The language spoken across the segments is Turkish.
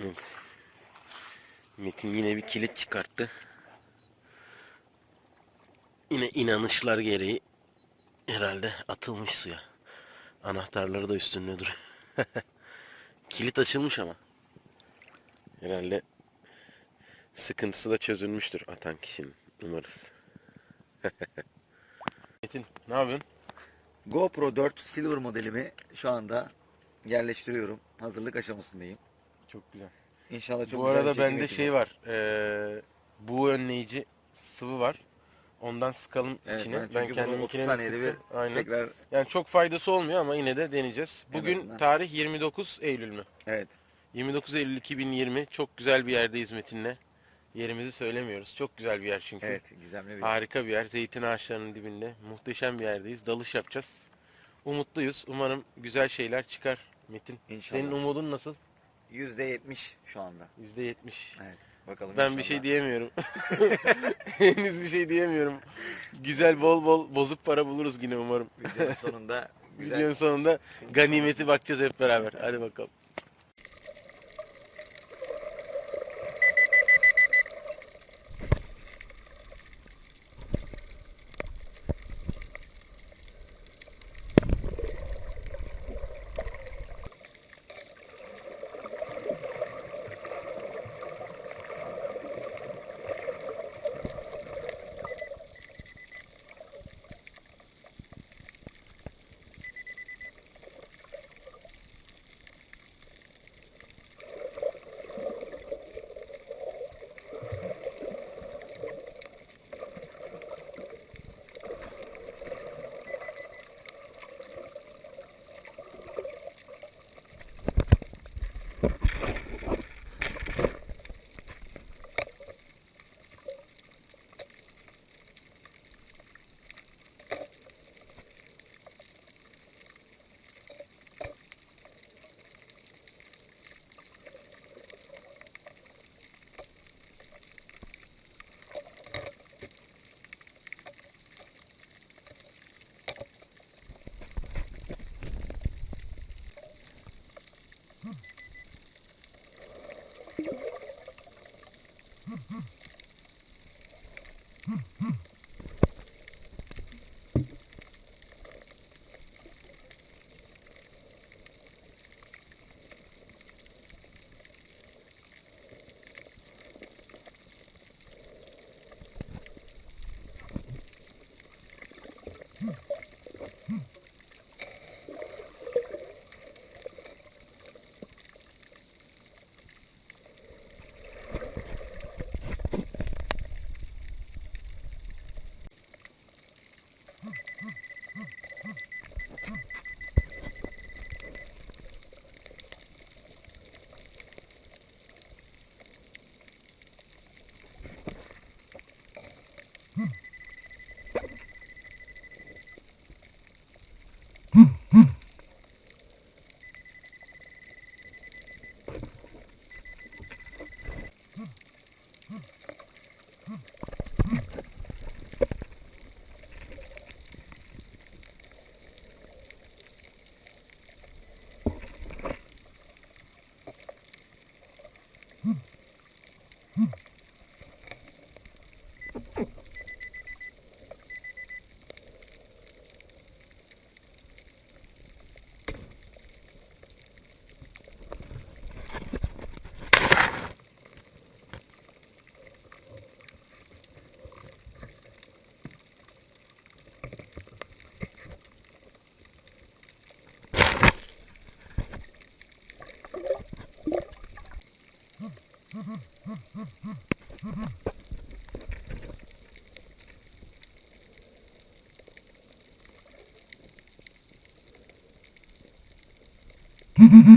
Evet. Metin yine bir kilit çıkarttı. Yine inanışlar gereği herhalde atılmış suya. Anahtarları da üstünde duruyor. kilit açılmış ama. Herhalde sıkıntısı da çözülmüştür atan kişinin. Umarız. Metin ne yapıyorsun? GoPro 4 Silver modelimi şu anda yerleştiriyorum. Hazırlık aşamasındayım. Çok güzel. İnşallah çok Bu güzel arada bende şey var. Eee bu önleyici sıvı var. Ondan sıkalım Evet, içine. ben çünkü bunu kendim 30 saniyede bir Aynen. tekrar Yani çok faydası olmuyor ama yine de deneyeceğiz. En Bugün azından. tarih 29 Eylül mü? evet 29 Eylül 2020. Çok güzel bir yerdeyiz Metin'le. Yerimizi söylemiyoruz. Çok güzel bir yer çünkü. evet gizemli bir Harika bir yer. Zeytin ağaçlarının dibinde. Muhteşem bir yerdeyiz. Dalış yapacağız. Umutluyuz. Umarım güzel şeyler çıkar Metin. İnşallah. Senin umudun nasıl? %70 şu anda. %70. Evet bakalım Ben inşallah. bir şey diyemiyorum. Henüz bir şey diyemiyorum. Güzel bol bol bozuk para buluruz yine umarım. Videonun sonunda güzel Videonun sonunda ganimeti bakacağız hep beraber. Hadi bakalım. Mm-hmm.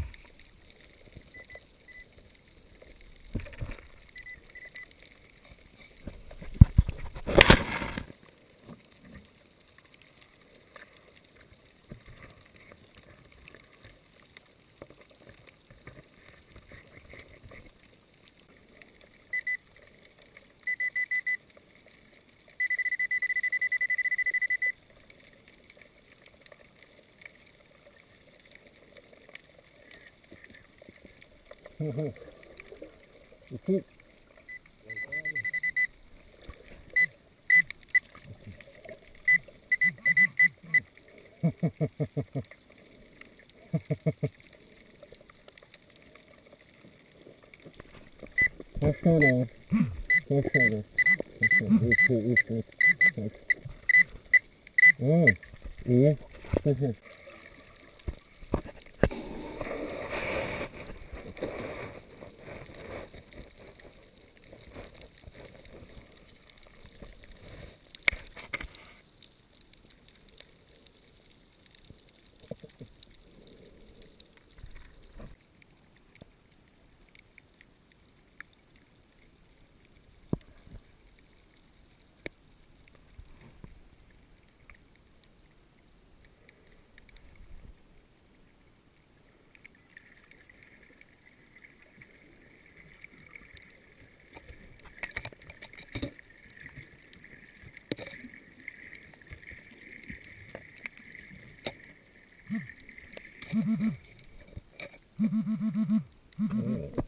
ほほほほほほ Oh.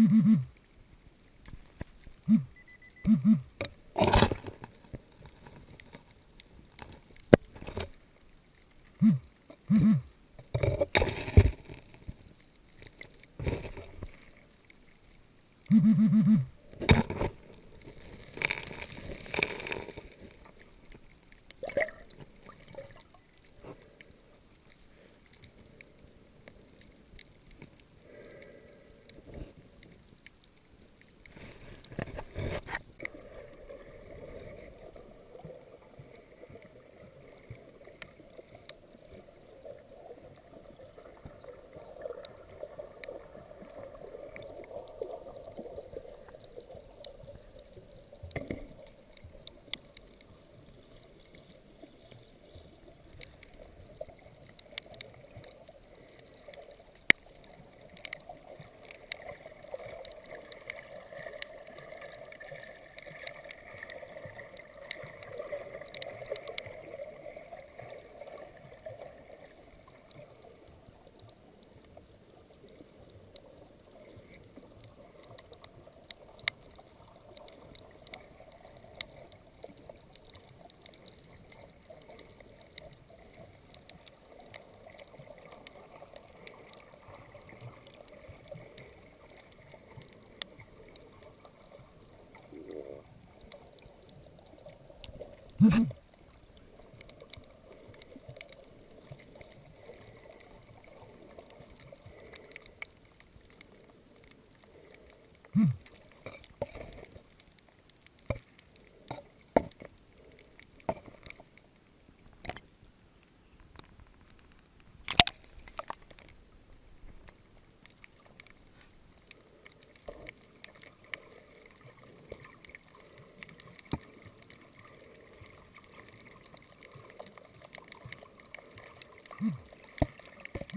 Mm-hmm. Mm-hmm.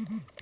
Mm-hmm.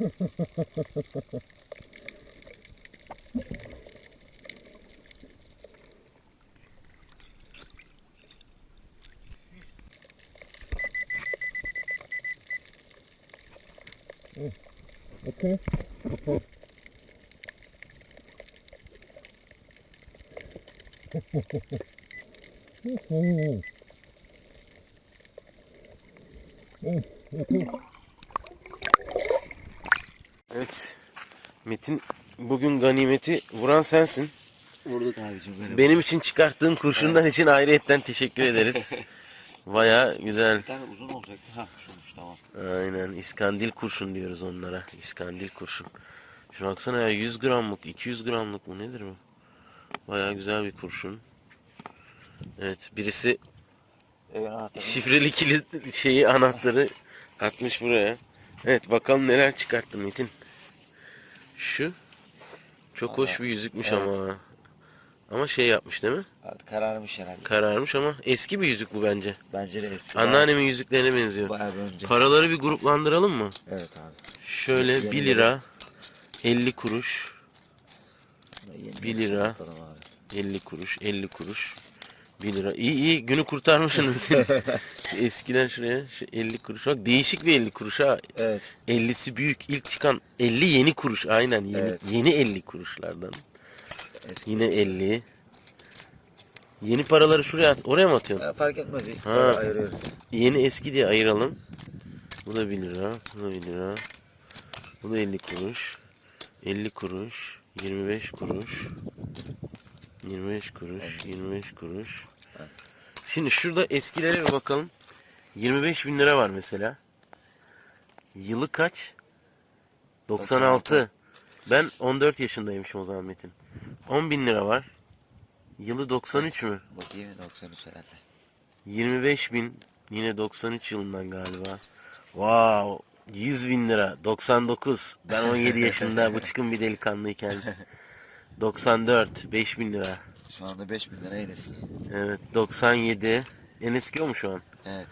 mm. Okay. okay. Oh, okay. Evet. Metin bugün ganimeti vuran sensin. Vurduk abicim benim. Benim için çıkarttığın kurşundan için ayrıyetten teşekkür ederiz. Baya güzel. Bir tane uzun olacaktı. Ha şuymuş tamam. Aynen iskandil kurşun diyoruz onlara. İskandil kurşun. Şuna baksana ya 100 gramlık 200 gramlık mı nedir bu? Baya güzel bir kurşun. Evet birisi şifreli kilit şeyi anahtarı atmış buraya. Evet bakalım neler çıkarttın Metin. Şu çok hoş bir yüzükmüş Evet. ama. Ama şey yapmış değil mi? Artık kararmış herhalde. Kararmış ama eski bir yüzük bu bence. Bence de eski. Anneannemin yüzüklerine benziyor. Bayağı önce. Paraları bir gruplandıralım mı? Evet abi. Şöyle Yeni 1 lira 50 kuruş, Yeni Bir lira. Atalım abi. 50 kuruş, 50 kuruş, 1 lira. İyi iyi günü kurtarmışsın. Eskiden şuraya şu 50 kuruş. Bak değişik bir 50 kuruş ha. Evet. 50'si büyük. İlk çıkan 50 yeni kuruş. Aynen yeni, Evet. yeni 50 kuruşlardan. Eski. Yine 50. Yeni paraları şuraya at. Oraya mı atıyorsun? Ya, fark etmez. Hiç Ha. para ayırıyoruz. Yeni eski diye ayıralım. Bu da 1 lira. Bu da 1 lira. Bu da 50 kuruş. 50 kuruş. 25 kuruş. 25 kuruş. 25 kuruş. Şimdi şurada eskilere bir bakalım. 25 bin lira var mesela. Yılı kaç? 96. Ben 14 yaşındaymışım o zaman Metin. 10 bin lira var. Yılı 93 mü? Bakayım 93 herhalde. 25 bin yine 93 yılından galiba. Wow 100 bin lira 99 ben 17 yaşında bıçkın bir delikanlıyken 94 5 bin lira Şu anda 5000 lira en eski. evet 97 en eski o mu şu an Evet.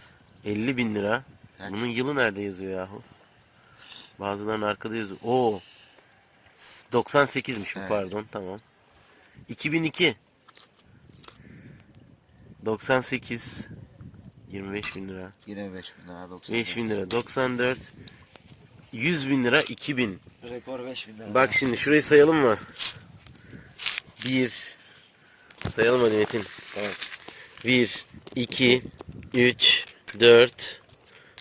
50 bin lira Kaç? bunun yılı nerede yazıyor yahu bazılarının arkada yazıyor Oo 98'miş bu Evet. pardon tamam 2002 98 25 bin lira 25 bin lira 90. 5 bin lira 94 100 bin lira 2000 Rekor 5000 lira. Bak şimdi şurayı sayalım mı? 1 Sayalım hadi Metin. Tamam. 1 2 3 4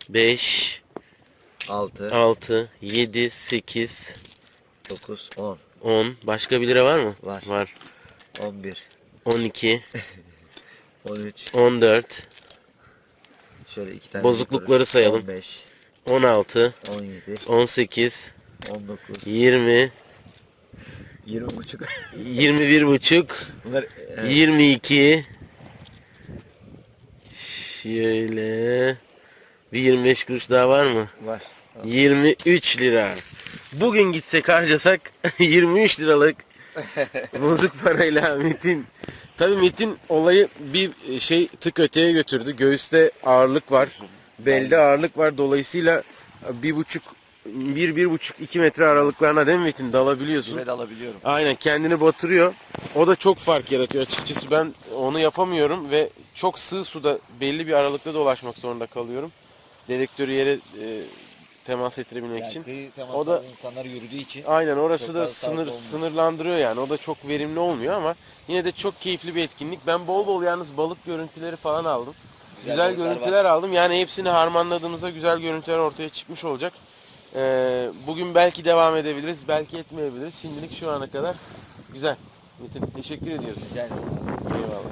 5 6, 6 7 8 9, 10, 10 Başka bir lira var mı? Var. Var. 11, 12 13. 14 Şöyle iki tane. Bozuklukları sayalım. 15, 16 17, 18 19, 20 20 buçuk. 21 buçuk Bunlar evet, 22 Şöyle bir 25 kuruş daha var mı? var. 23 lira. Bugün gitsek harcasak 23 liralık bozuk parayla Metin. Tabii Metin olayı bir şey tık öteye götürdü. Göğüste ağırlık var. Belde ağırlık var. Dolayısıyla bir buçuk bir, bir buçuk iki metre aralıklarına değil mi Metin dalabiliyorsun. De alabiliyorum. Aynen kendini batırıyor. O da çok fark yaratıyor açıkçası. Ben onu yapamıyorum ve çok sığ suda belli bir aralıkta dolaşmak zorunda kalıyorum. Dedektörü yere e, temas ettirebilmek Yani için. kıyı O da- insanlar yürüdüğü için Aynen orası Çok da fazla sınır sağlıklı olmuyor. sınırlandırıyor yani. O da çok verimli olmuyor ama yine de çok keyifli bir etkinlik. Ben bol bol yalnız balık görüntüleri falan aldım. Güzel Güzel, balıklar görüntüler aldım. Yani hepsini harmanladığımızda güzel görüntüler ortaya çıkmış olacak. Ee, bugün belki devam edebiliriz, belki etmeyebiliriz. Şimdilik şu ana kadar güzel. Metin teşekkür ediyoruz. yani Eyvallah.